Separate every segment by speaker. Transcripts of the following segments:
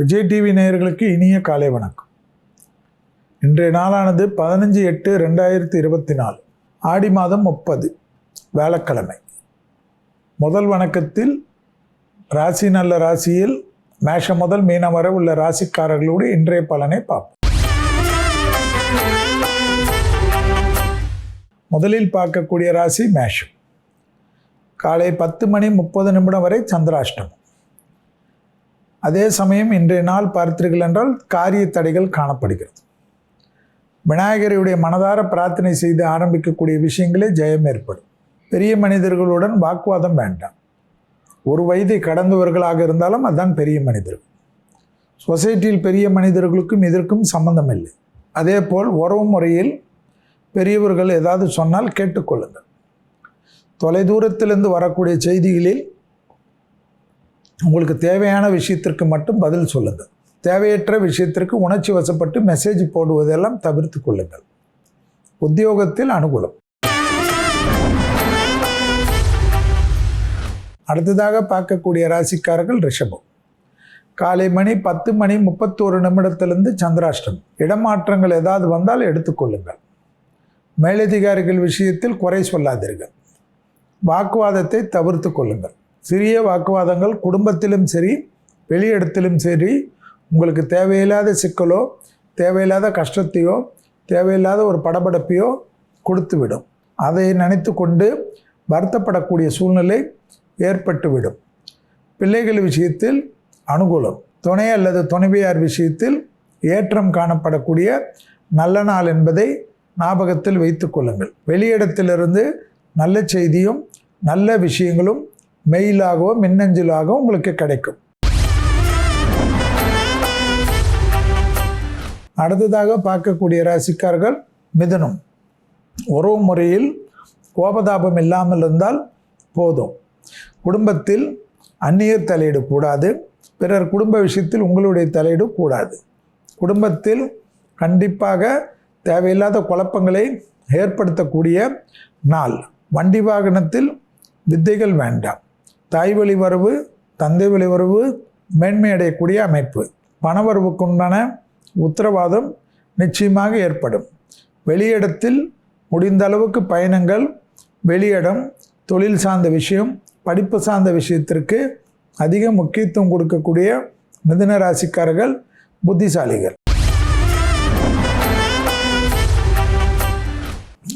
Speaker 1: Vijay TV நேயர்களுக்கு இனிய காலை வணக்கம். இன்றைய நாளானது பதினஞ்சு எட்டு ரெண்டாயிரத்தி இருபத்தி நாலு ஆடி மாதம் முப்பது வேளக்கிழமை முதல் வணக்கத்தில் ராசி நல்ல ராசியில் மேஷம் முதல் மீனம் வரை உள்ள ராசிக்காரர்களோடு இன்றைய பலனை பார்ப்போம். முதலில் பார்க்கக்கூடிய ராசி மேஷம். காலை பத்து மணி முப்பது நிமிடம் வரை சந்திராஷ்டமம். அதே சமயம் இன்றைய நாள் பார்த்தீர்கள் என்றால் காரிய தடைகள் காணப்படுகிறது. விநாயகருடைய மனதார பிரார்த்தனை செய்து ஆரம்பிக்கக்கூடிய விஷயங்களே ஜெயம் ஏற்படும். பெரிய மனிதர்களுடன் வாக்குவாதம் வேண்டாம். ஒரு வயதை கடந்தவர்களாக இருந்தாலும் அதுதான் பெரிய மனிதர்கள். சொசைட்டியில் பெரிய மனிதர்களுக்கும் இதற்கும் சம்பந்தம் இல்லை அதே போல் உறவு முறையில் பெரியவர்கள் ஏதாவது சொன்னால் கேட்டுக்கொள்ளுங்கள். தொலைதூரத்திலிருந்து வரக்கூடிய செய்திகளில் உங்களுக்கு தேவையான விஷயத்திற்கு மட்டும் பதில் சொல்லுங்கள். தேவையற்ற விஷயத்திற்கு உணர்ச்சி வசப்பட்டு மெசேஜ் போடுவதெல்லாம் தவிர்த்து கொள்ளுங்கள். உத்தியோகத்தில் அனுகூலம். அடுத்ததாக பார்க்கக்கூடிய ராசிக்காரர்கள் ரிஷபம். காலை மணி பத்து மணி முப்பத்தோரு நிமிடத்திலிருந்து சந்திராஷ்டம் இடமாற்றங்கள் ஏதாவது வந்தால் எடுத்துக்கொள்ளுங்கள் மேலதிகாரிகள் விஷயத்தில் குறை சொல்லாதீர்கள். வாக்குவாதத்தை தவிர்த்து கொள்ளுங்கள். சிறிய வாக்குவாதங்கள் குடும்பத்திலும் சரி வெளியிடத்திலும் சரி உங்களுக்கு தேவையில்லாத சிக்கலோ தேவையில்லாத கஷ்டத்தையோ தேவையில்லாத ஒரு படபடப்பையோ கொடுத்துவிடும். அதை நினைத்து கொண்டு வருத்தப்படக்கூடிய சூழ்நிலை ஏற்பட்டுவிடும். பிள்ளைகள் விஷயத்தில் அனுகூலம் துணை அல்லது துணைவியார் விஷயத்தில் ஏற்றம் காணப்படக்கூடிய நல்ல நாள் என்பதை ஞாபகத்தில் வைத்து கொள்ளுங்கள். வெளியிடத்திலிருந்து நல்ல செய்தியும் நல்ல விஷயங்களும் மெயிலாகவோ மின்னஞ்சலாகவோ உங்களுக்கு கிடைக்கும். அடுத்ததாக பார்க்கக்கூடிய ராசிக்கார்கள் மிதனம். உறவு முறையில் கோபதாபம் இல்லாமல் இருந்தால் போதும். குடும்பத்தில் அந்நியர் தலையிடு கூடாது. பிறர் குடும்ப விஷயத்தில் உங்களுடைய தலையிடு கூடாது. குடும்பத்தில் கண்டிப்பாக தேவையில்லாத குழப்பங்களை ஏற்படுத்தக்கூடிய நாள். வண்டி வாகனத்தில் வித்தைகள் வேண்டாம். தாய் வழி வரவு தந்தை வழி வரவு மேன்மை அடையக்கூடிய அமைப்பு. பணவரவுக்குண்டான உத்தரவாதம் நிச்சயமாக ஏற்படும். வெளியிடத்தில் முடிந்த அளவுக்கு பயணங்கள் வெளியிடம் தொழில் சார்ந்த விஷயம் படிப்பு சார்ந்த விஷயத்திற்கு அதிக முக்கியத்துவம் கொடுக்கக்கூடிய மிதுன ராசிக்காரர்கள் புத்திசாலிகள்.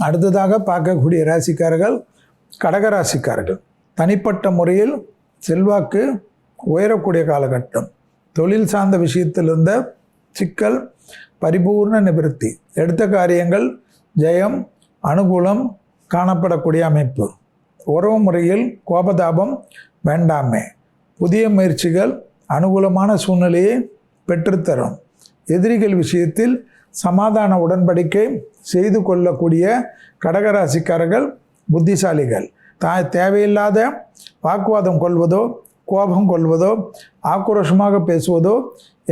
Speaker 1: அடுத்ததாக பார்க்கக்கூடிய ராசிக்காரர்கள் கடகராசிக்காரர்கள். தனிப்பட்ட முறையில் செல்வாக்கு உயரக்கூடிய காலகட்டம். தொழில் சார்ந்த விஷயத்தில் இருந்த சிக்கல் பரிபூர்ண நிவர்த்தி. எடுத்த காரியங்கள் ஜெயம் அனுகூலம் காணப்படக்கூடிய அமைப்பு. உறவு முறையில் கோபதாபம் வேண்டாமே. புதிய முயற்சிகள் அனுகூலமான சூழ்நிலையை பெற்றுத்தரும். எதிரிகள் விஷயத்தில் சமாதான உடன்படிக்கை செய்து கொள்ளக்கூடிய கடகராசிக்காரர்கள் புத்திசாலிகள். தா தேவையில்லாத வாக்குவாதம் கொள்வதோ கோபம் கொள்வதோ ஆக்ரோஷமாக பேசுவதோ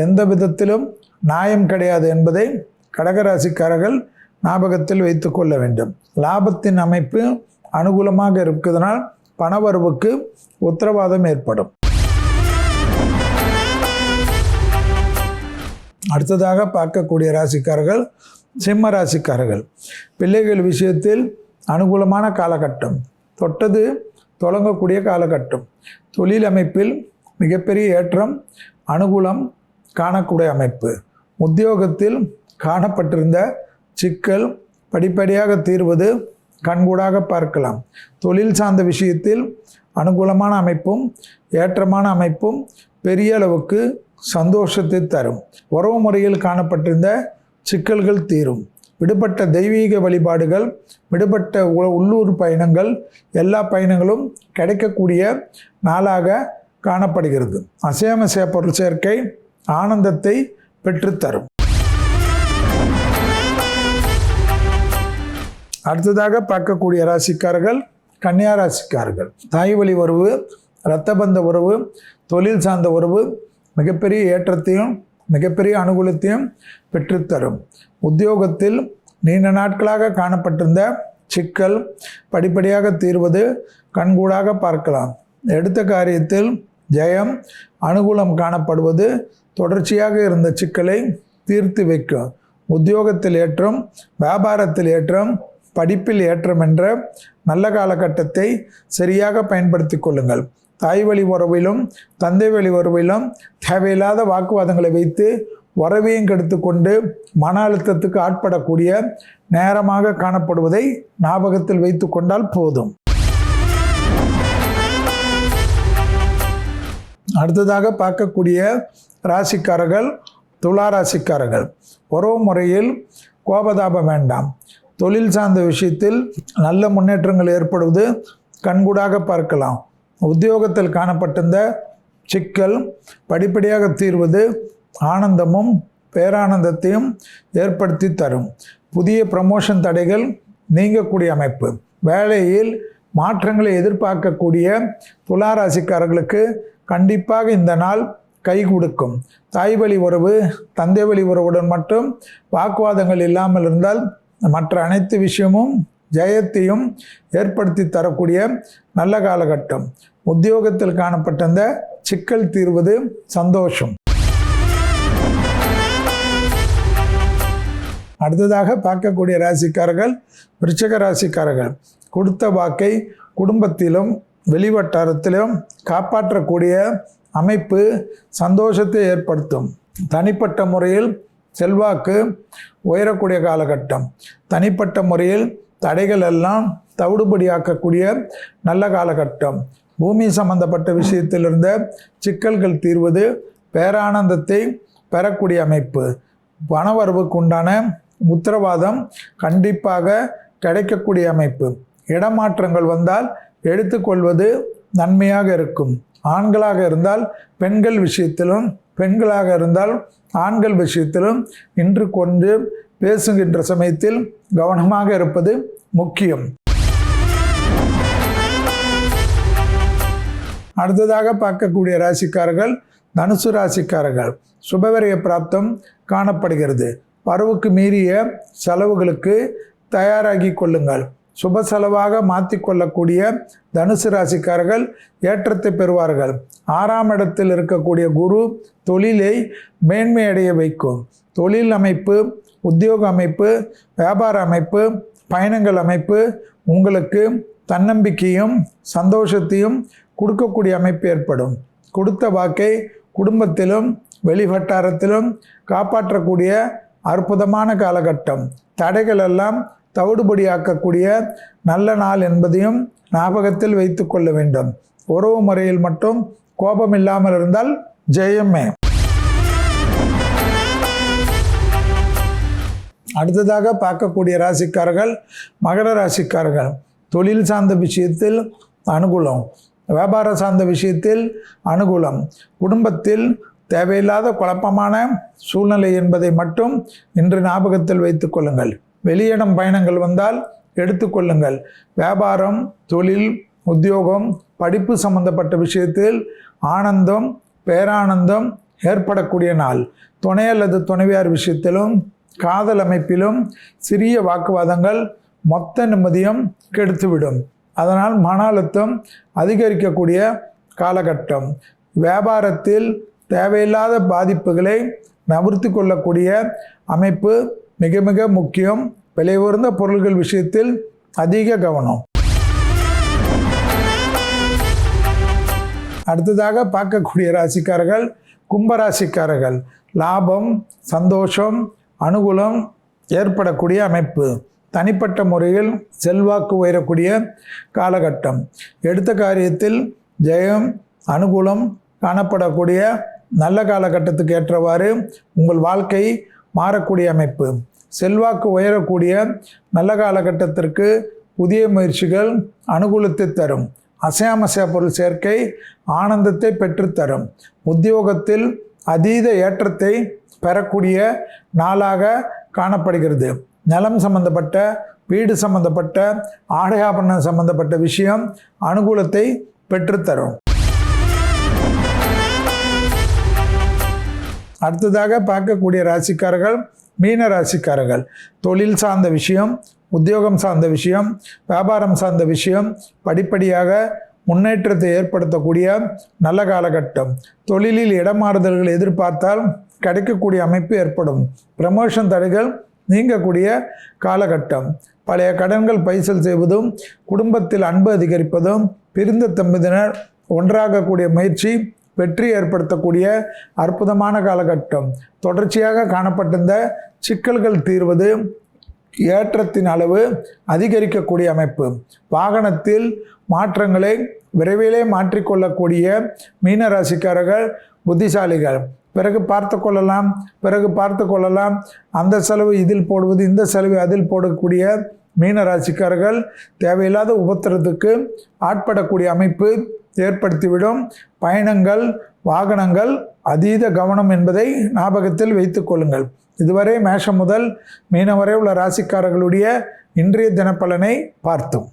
Speaker 1: எந்த விதத்திலும் நியாயம் கிடையாது என்பதை கடகராசிக்காரர்கள் ஞாபகத்தில் வைத்து கொள்ள வேண்டும். லாபத்தின் அமைப்பு அனுகூலமாக இருப்பதனால் பணவரவுக்கு உத்தரவாதம் ஏற்படும். அடுத்ததாக பார்க்கக்கூடிய ராசிக்காரர்கள் சிம்ம ராசிக்காரர்கள். பிள்ளைகள் விஷயத்தில் அனுகூலமான காலகட்டம். தொட்டது தொடங்கக்கூடிய காலகட்டம். தொழில் அமைப்பில் மிகப்பெரிய ஏற்றம் அனுகூலம் காணக்கூடிய அமைப்பு. உத்தியோகத்தில் காணப்பட்டிருந்த சிக்கல் படிப்படியாக தீர்வது கண்கூடாக பார்க்கலாம். தொழில் சார்ந்த விஷயத்தில் அனுகூலமான அமைப்பும் ஏற்றமான அமைப்பும் பெரிய அளவுக்கு சந்தோஷத்தை தரும். உறவு முறையில் காணப்பட்டிருந்த சிக்கல்கள் தீரும். விடுபட்ட தெய்வீக வழிபாடுகள் விடுபட்ட உ- உள்ளூர் பயணங்கள் எல்லா பயணங்களும் கிடைக்கக்கூடிய நாளாக காணப்படுகிறது. அசையாமசைய பொருள் சேர்க்கை ஆனந்தத்தை பெற்றுத்தரும். அடுத்ததாக பார்க்கக்கூடிய ராசிக்காரர்கள் கன்னியா ராசிக்காரர்கள். தாய் வழி உறவு இரத்தபந்த உறவு தொழில் சார்ந்த உறவு மிகப்பெரிய ஏற்றத்தையும் மிகப்பெரிய அனுகூலத்தையும் பெற்றுத்தரும். உத்தியோகத்தில் நீண்ட நாட்களாக காணப்பட்டிருந்த சிக்கல் படிப்படியாக தீர்வது கண்கூடாக பார்க்கலாம். எடுத்த காரியத்தில் ஜெயம் அனுகூலம் காணப்படுவது தொடர்ச்சியாக இருந்த சிக்கலை தீர்த்து வைக்கும் உத்தியோகத்தில் ஏற்றம் வியாபாரத்தில் ஏற்றம் படிப்பில் ஏற்றம் என்ற நல்ல காலகட்டத்தை சரியாக பயன்படுத்தி கொள்ளுங்கள். தாய் வழி உறவிலும் தந்தை வழி உறவிலும் தேவையில்லாத வாக்குவாதங்களை வைத்து உறவையும் கெடுத்து கொண்டு மன அழுத்தத்துக்கு ஆட்படக்கூடிய நேரமாக காணப்படுவதை ஞாபகத்தில் வைத்து கொண்டால் போதும். அடுத்ததாக பார்க்கக்கூடிய ராசிக்காரர்கள் துலா ராசிக்காரர்கள். உறவு முறையில் கோபதாபம் வேண்டாம். தொழில் சார்ந்த விஷயத்தில் நல்ல முன்னேற்றங்கள் ஏற்படுவது கண்கூடாக பார்க்கலாம். உத்தியோகத்தில் காணப்பட்டிருந்த சிக்கல் படிப்படியாக தீர்வது ஆனந்தமும் பேரானந்தத்தையும் ஏற்படுத்தி தரும். புதிய ப்ரமோஷன் தடைகள் நீங்கக்கூடிய அமைப்பு. வேலையில் மாற்றங்களை எதிர்பார்க்கக்கூடிய துளாராசிக்காரர்களுக்கு கண்டிப்பாக இந்த நாள் கை கொடுக்கும். தாய் வழி உறவு தந்தை வழி உறவுடன் மட்டும் வாக்குவாதங்கள் இல்லாமல் இருந்தால் மற்ற அனைத்து விஷயமும் ஜெயத்தையும் ஏற்படுத்தி தரக்கூடிய நல்ல காலகட்டம். உத்தியோகத்தில் காணப்பட்ட இந்த சிக்கல் தீர்வது சந்தோஷம். அடுத்ததாக பார்க்கக்கூடிய ராசிக்காரர்கள் விருச்சக ராசிக்காரர்கள். கொடுத்த வாக்கை குடும்பத்திலும் வெளிவட்டாரத்திலும் காப்பாற்றக்கூடிய அமைப்பு சந்தோஷத்தை ஏற்படுத்தும். தனிப்பட்ட முறையில் செல்வாக்கு உயரக்கூடிய காலகட்டம். தனிப்பட்ட முறையில் தடைகள் எல்லாம் தவிடுபடியாக்கக்கூடிய நல்ல காலகட்டம். பூமி சம்பந்தப்பட்ட விஷயத்தில் இருந்த சிக்கல்கள் தீர்வது பேரானந்தத்தை பெறக்கூடிய அமைப்பு. பணவரவுக்கு உண்டான உத்தரவாதம் கண்டிப்பாக கிடைக்கக்கூடிய அமைப்பு. இடமாற்றங்கள் வந்தால் எடுத்துக்கொள்வது நன்மையாக இருக்கும். ஆண்களாக இருந்தால் பெண்கள் விஷயத்திலும் பெண்களாக இருந்தால் ஆண்கள் விஷயத்திலும் இன்று கொண்டு பேசுகின்ற சமயத்தில் கவனமாக இருப்பது முக்கியம். அடுத்ததாக பார்க்கக்கூடிய ராசிக்காரர்கள் தனுசு ராசிக்காரர்கள். சுபவரிய பிராப்தம் காணப்படுகிறது. வரவுக்கு மீறிய செலவுகளுக்கு தயாராகி கொள்ளுங்கள். சுப செலவாக மாற்றிக்கொள்ளக்கூடிய தனுசு ராசிக்காரர்கள் ஏற்றத்தை பெறுவார்கள். ஆறாம் இடத்தில் இருக்கக்கூடிய குரு தொழிலை மேன்மையடைய வைக்கும். தொழில் அமைப்பு உத்தியோக அமைப்பு வியாபார அமைப்பு பயணங்கள் அமைப்பு உங்களுக்கு தன்னம்பிக்கையும் சந்தோஷத்தையும் கொடுக்கக்கூடிய அமைப்பு ஏற்படும். கொடுத்த வாக்கை குடும்பத்திலும் வெளிவட்டாரத்திலும் காப்பாற்றக்கூடிய அற்புதமான காலகட்டம். தடைகள் எல்லாம் தவிடுபடியாக்கக்கூடிய நல்ல நாள் என்பதையும் ஞாபகத்தில் வைத்து கொள்ள வேண்டும். உறவு முறையில் மட்டும் கோபம் இல்லாமல் இருந்தால் ஜெயமே. அடுத்ததாக பார்க்கக்கூடிய ராசிக்காரர்கள் மகர ராசிக்காரர்கள். தொழில் சார்ந்த விஷயத்தில் அனுகூலம். வியாபாரம் சார்ந்த விஷயத்தில் அனுகூலம். குடும்பத்தில் தேவையில்லாத குழப்பமான சூழ்நிலை என்பதை மட்டும் இன்று ஞாபகத்தில் வைத்துக் கொள்ளுங்கள். வெளியிடம் பயணங்கள் வந்தால் எடுத்துக்கொள்ளுங்கள் வியாபாரம் தொழில் உத்தியோகம் படிப்பு சம்பந்தப்பட்ட விஷயத்தில் ஆனந்தம் பேரானந்தம் ஏற்படக்கூடிய நாள். துணை அல்லது துணைவியார் விஷயத்திலும் காதல் அமைப்பிலும் சிறிய வாக்குவாதங்கள் மொத்த நிம்மதியும் கெடுத்துவிடும். அதனால் மன அழுத்தம் அதிகரிக்கக்கூடிய காலகட்டம். வியாபாரத்தில் தேவையில்லாத பாதிப்புகளை நவிர்த்து கொள்ளக்கூடிய அமைப்பு மிக மிக முக்கியம். விலை உயர்ந்த பொருள்கள் விஷயத்தில் அதிக கவனம். அடுத்ததாக பார்க்கக்கூடிய ராசிக்காரர்கள் கும்பராசிக்காரர்கள். லாபம் சந்தோஷம் அனுகூலம் ஏற்படக்கூடிய அமைப்பு. தனிப்பட்ட முறையில் செல்வாக்கு உயரக்கூடிய காலகட்டம். எடுத்த காரியத்தில் ஜெயம் அனுகூலம் காணப்படக்கூடிய நல்ல காலகட்டத்துக்கு ஏற்றவாறு உங்கள் வாழ்க்கை மாறக்கூடிய அமைப்பு. செல்வாக்கு உயரக்கூடிய நல்ல காலகட்டத்திற்கு புதிய முயற்சிகள் அனுகூலத்தை தரும். அசையாமசையா பொருள் சேர்க்கை ஆனந்தத்தை பெற்றுத்தரும். உத்தியோகத்தில் அதீத ஏற்றத்தை பெறக்கூடிய நாளாக காணப்படுகிறது. நிலம் சம்பந்தப்பட்ட வீடு சம்பந்தப்பட்ட ஆடையாபரணம் சம்பந்தப்பட்ட விஷயம் அனுகூலத்தை பெற்றுத்தரும். அடுத்ததாக பார்க்கக்கூடிய ராசிக்காரர்கள் மீன ராசிக்காரர்கள். தொழில் சார்ந்த விஷயம் உத்தியோகம் சார்ந்த விஷயம் வியாபாரம் சார்ந்த விஷயம் படிப்படியாக முன்னேற்றத்தை ஏற்படுத்தக்கூடிய நல்ல காலகட்டம். தொழிலில் இடமாறுதல்கள் எதிர்பார்த்தால் கிடைக்கக்கூடிய அமைப்பு ஏற்படும். ப்ரமோஷன் தடைகள் நீங்கக்கூடிய காலகட்டம். பழைய கடன்கள் பைசல் செய்வதும் குடும்பத்தில் அன்பு அதிகரிப்பதும் பிரிந்த தம்பதியினர் ஒன்றாகக்கூடிய முயற்சி வெற்றி ஏற்படுத்தக்கூடிய அற்புதமான காலகட்டம். தொடர்ச்சியாக காணப்பட்டிருந்த சிக்கல்கள் தீர்வது ஏற்றத்தின் அளவு அதிகரிக்கக்கூடிய அமைப்பு. வாகனத்தில் மாற்றங்களை விரைவிலே மாற்றிக்கொள்ளக்கூடிய மீன ராசிக்காரர்கள் புத்திசாலிகள். பிறகு பார்த்து கொள்ளலாம் பிறகு பார்த்து கொள்ளலாம். அந்த செலவு இதில் போடுவது இந்த செலவு அதில் போடக்கூடிய மீன ராசிக்காரர்கள் தேவையில்லாத உபத்திரத்துக்கு ஆட்படக்கூடிய அமைப்பு ஏற்படுத்திவிடும். பயணங்கள் வாகனங்கள் அதீத கவனம் என்பதை ஞாபகத்தில் வைத்து கொள்ளுங்கள். இதுவரை மேஷம் முதல் மீனவரை உள்ள ராசிக்காரர்களுடைய இன்றைய தினப்பலனை பார்த்தோம்.